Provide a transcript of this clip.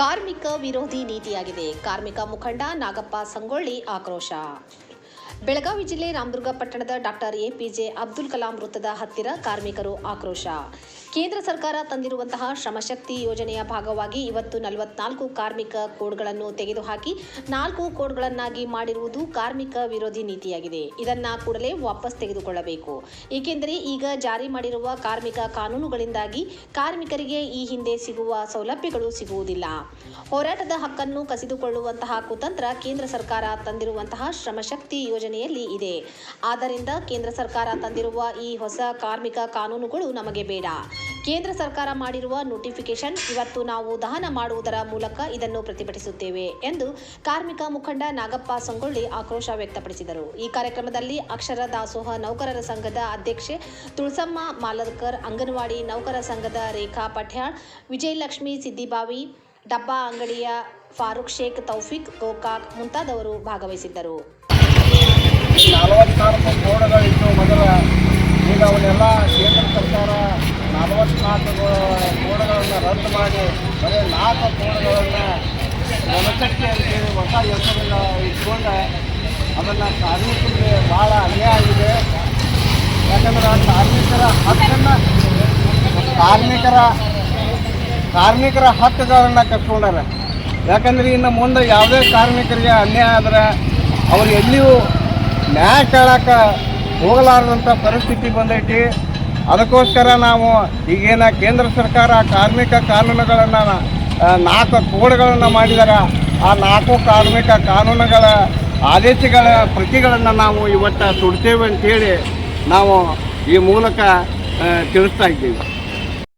ಕಾರ್ಮಿಕ ವಿರೋಧಿ ನೀತಿಯಾಗಿದೆ. ಕಾರ್ಮಿಕ ಮುಖಂಡ ನಾಗಪ್ಪ ಸಂಗೊಳ್ಳಿ ಆಕ್ರೋಶ. ಬೆಳಗಾವಿ ಜಿಲ್ಲೆ ರಾಮದುರ್ಗ ಪಟ್ಟಣದ ಡಾಕ್ಟರ್ ಎಪಿಜೆ ಅಬ್ದುಲ್ ಕಲಾಂ ವೃತ್ತದ ಹತ್ತಿರ ಕಾರ್ಮಿಕರು ಆಕ್ರೋಶ. ಕೇಂದ್ರ ಸರ್ಕಾರ ತಂದಿರುವಂತಹ ಶ್ರಮಶಕ್ತಿ ಯೋಜನೆಯ ಭಾಗವಾಗಿ ಇವತ್ತು ನಲವತ್ನಾಲ್ಕು ಕಾರ್ಮಿಕ ಕೋಡ್ಗಳನ್ನು ತೆಗೆದುಹಾಕಿ ನಾಲ್ಕು ಕೋಡ್ಗಳನ್ನಾಗಿ ಮಾಡಿರುವುದು ಕಾರ್ಮಿಕ ವಿರೋಧಿ ನೀತಿಯಾಗಿದೆ. ಇದನ್ನ ಕೂಡಲೇ ವಾಪಸ್ ತೆಗೆದುಕೊಳ್ಳಬೇಕು. ಏಕೆಂದರೆ ಈಗ ಜಾರಿ ಮಾಡಿರುವ ಕಾರ್ಮಿಕ ಕಾನೂನುಗಳಿಂದಾಗಿ ಕಾರ್ಮಿಕರಿಗೆ ಈ ಹಿಂದೆ ಸಿಗುವ ಸೌಲಭ್ಯಗಳು ಸಿಗುವುದಿಲ್ಲ. ಹೋರಾಟದ ಹಕ್ಕನ್ನು ಕಸಿದುಕೊಳ್ಳುವಂತಹ ಕುತಂತ್ರ ಕೇಂದ್ರ ಸರ್ಕಾರ ತಂದಿರುವಂತಹ ಶ್ರಮಶಕ್ತಿ ಯೋಜನೆಯಲ್ಲಿ ಇದೆ. ಆದ್ದರಿಂದ ಕೇಂದ್ರ ಸರ್ಕಾರ ತಂದಿರುವ ಈ ಹೊಸ ಕಾರ್ಮಿಕ ಕಾನೂನುಗಳು ನಮಗೆ ಬೇಡ. ಕೇಂದ್ರ ಸರ್ಕಾರ ಮಾಡಿರುವ ನೋಟಿಫಿಕೇಶನ್ ಇವತ್ತು ನಾವು ದಹನ ಮಾಡುವುದರ ಮೂಲಕ ಇದನ್ನು ಪ್ರತಿಭಟಿಸುತ್ತೇವೆ ಎಂದು ಕಾರ್ಮಿಕ ಮುಖಂಡ ನಾಗಪ್ಪ ಸಂಗೊಳ್ಳಿ ಆಕ್ರೋಶ ವ್ಯಕ್ತಪಡಿಸಿದರು. ಈ ಕಾರ್ಯಕ್ರಮದಲ್ಲಿ ಅಕ್ಷರ ದಾಸೋಹ ನೌಕರರ ಸಂಘದ ಅಧ್ಯಕ್ಷೆ ತುಳಸಮ್ಮ ಮಾಲರ್ಕರ್ ಅಂಗನವಾಡಿ ನೌಕರ ಸಂಘದ ರೇಖಾ ಪಠ್ಯಾಳ್, ವಿಜಯಲಕ್ಷ್ಮಿ ಸಿದ್ದಿಬಾವಿ, ಡಬ್ಬಾ ಅಂಗಡಿಯ ಫಾರೂಕ್ ಶೇಖ್ ತೌಫಿಕ್, ಗೋಕಾಕ್ ಮುಂತಾದವರು ಭಾಗವಹಿಸಿದ್ದರು. ನಲವತ್ನಾಲ್ಕು ಕೋಡ್ಗಳಿತ್ತು ಮೊದಲ. ಈಗ ಅವನ್ನೆಲ್ಲ ಕೇಂದ್ರ ಸರ್ಕಾರ ನಲವತ್ನಾಲ್ಕು ಕೋಡ್ಗಳನ್ನು ರದ್ದು ಮಾಡಿ, ಬರೀ ನಾಲ್ಕು ಕೋಡ್ಗಳನ್ನು ಜನಶಕ್ತಿ ಅಂತೇಳಿ ಹೊಸ ಹೆಸರನ್ನ ಇಟ್ಕೊಂಡು. ಅದನ್ನು ಕಾರ್ಮಿಕರಿಗೆ ಭಾಳ ಅನ್ಯಾಯ ಆಗಿದೆ. ಯಾಕಂದ್ರೆ ಕಾರ್ಮಿಕರ ಹಕ್ಕನ್ನು ಕಾರ್ಮಿಕರ ಕಾರ್ಮಿಕರ ಹಕ್ಕುಗಳನ್ನು ಕಟ್ಕೊಂಡಾರೆ. ಯಾಕಂದ್ರೆ ಇನ್ನು ಮುಂದೆ ಯಾವುದೇ ಕಾರ್ಮಿಕರಿಗೆ ಅನ್ಯಾಯ ಆದ್ರೆ ಅವ್ರು ಎಲ್ಲಿಯೂ ನ್ಯಾಯ ಕೇಳಕ್ಕೆ ಹೋಗಲಾರದಂಥ ಪರಿಸ್ಥಿತಿ ಬಂದೈತಿ. ಅದಕ್ಕೋಸ್ಕರ ನಾವು ಈಗೇನ ಕೇಂದ್ರ ಸರ್ಕಾರ ಕಾರ್ಮಿಕ ಕಾನೂನುಗಳನ್ನು ನಾಲ್ಕು ಕೋಡ್ಗಳನ್ನು ಮಾಡಿದ್ದಾರೆ ಆ ನಾಲ್ಕು ಕಾರ್ಮಿಕ ಕಾನೂನುಗಳ ಆದೇಶಗಳ ಪ್ರತಿಗಳನ್ನು ನಾವು ಇವತ್ತು ಸುಡ್ತೇವೆ ಅಂತೇಳಿ ನಾವು ಈ ಮೂಲಕ ತಿಳಿಸ್ತಾ ಇದ್ದೀವಿ.